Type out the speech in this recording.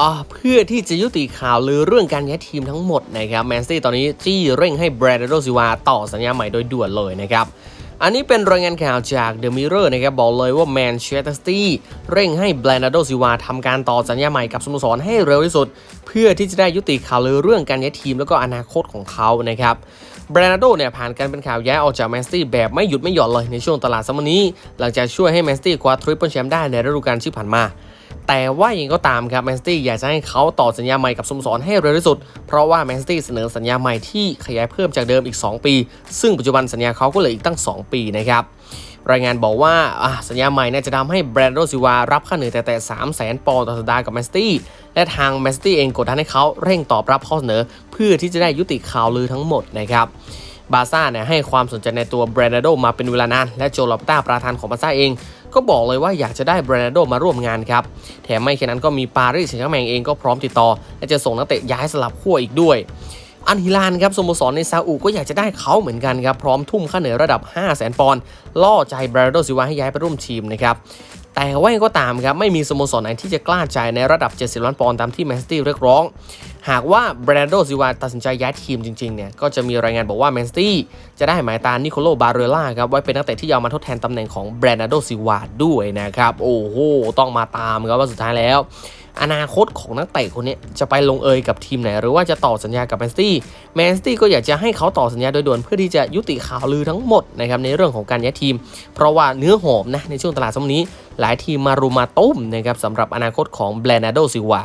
อ่าเพื่อที่จะยุติข่าวลือเรื่องการย้ายทีมทั้งหมดนะครับแมนซี่ตอนนี้จี้เร่งให้แบรนด์โดซิวาต่อสัญญาใหม่โดยด่วนเลยนะครับอันนี้เป็นรายงานข่าวจาก The Mirror นะครับบอกเลยว่าแมนเชสเตอร์ซิตี้เร่งให้แบรนด์โดซิวาทำการต่อสัญญาใหม่กับสโมสรให้เร็วที่สุด เพื่อที่จะได้ยุติข่าวลือเรื่องการย้ายทีมแล้วก็อนาคตของเขานะครับแบรนด์โดเนี่ยผ่านการเป็นข่าวย้ายออกจากแมนซิตี้แบบไม่หยุดไม่หย่อนเลยในช่วงตลาดซัมเมอร์นี้ หลังจากช่วยให้แมนซิตี้คว้าทริปเปิลแชมป์ได้ในฤดูกาลที่ผ่านมา แต่ว่ายังไงก็ตามครับแมนซิตี้อยากจะให้เขาต่อสัญญาใหม่กับสโมสรให้เร็วที่สุด เพราะว่าแมนซิตี้เสนอสัญญาใหม่ที่ขยายเพิ่มจากเดิมอีก 2 ปี ซึ่งปัจจุบันสัญญาเขาก็เหลืออีกตั้ง 2 ปีนะครับรายงานบอกว่าสัญญาใหม่เนี่ยจะทำให้แบรนโดซิวารับค่าเหนื่อยแต่แต่3 0 0แสนปอนด์ต่อสัปดาห์กับแมนซิตี้และทางแมนซิตี้เองกดดันให้เขาเร่งตอบรับข้อเสนอ เพื่อที่จะได้ยุติข่าวลือทั้งหมดนะครับ บาซ่าเนี่ยให้ความสนใจในตัวแบรนโดมาเป็นเวลานาน และโจลอปต้าประธานของบาซ่าเอง ก็บอกเลยว่าอยากจะได้แบรนโดมาร่วมงานครับ แถมไม่แค่นั้นก็มีปารีสแซงต์แชร์แมงเองก็พร้อมติดต่อ และจะส่งนักเตะย้ายสลับขั้วอีกด้วย อันฮิลานครับสโมสรในซาอุก็อยากจะได้เขาเหมือนกันครับพร้อมทุ่มค่าเหนื่อยระดับ 5 0 0 0 0 0ปอนด์ล่อใจแบรนโดซิวาให้ย้ายไปร่วมทีมนะครับ แต่ว่าก็ตามครับไม่มีสโมสรไหนที่จะกล้าจ่ายในระดับ 70 ล้านปอนด์ตามที่แมนซิตี้เรียกร้อง หากว่าแบรนโดซิวาตัดสินใจย้ายทีมจริงๆเนี่ยก็จะมีรายงานบอกว่าแมนซิตี้จะได้หมายตานิโคโลบาเรล่าครับไว้เป็นนักเตะที่ยาวมาทดแทนตำแหน่งของแบรนโดซิวาด้วยนะครับโอ้โหต้องมาตามครับว่าสุดท้ายแล้ว อนาคตของนักเตะคนนี้จะไปลงเอยกับทีมไหน หรือว่าจะต่อสัญญากับแมนซิตี้แมนซิตี้ก็อยากจะให้เขาต่อสัญญาโดยด่วนเพื่อที่จะยุติข่าวลือทั้งหมดนะครับในเรื่องของการย้ายทีม เพราะว่าเนื้อหอมนะในช่วงตลาดสมนี้ หลายทีมมารุมมาตุ้มนะครับสำหรับอนาคตของแบรนโดซิวา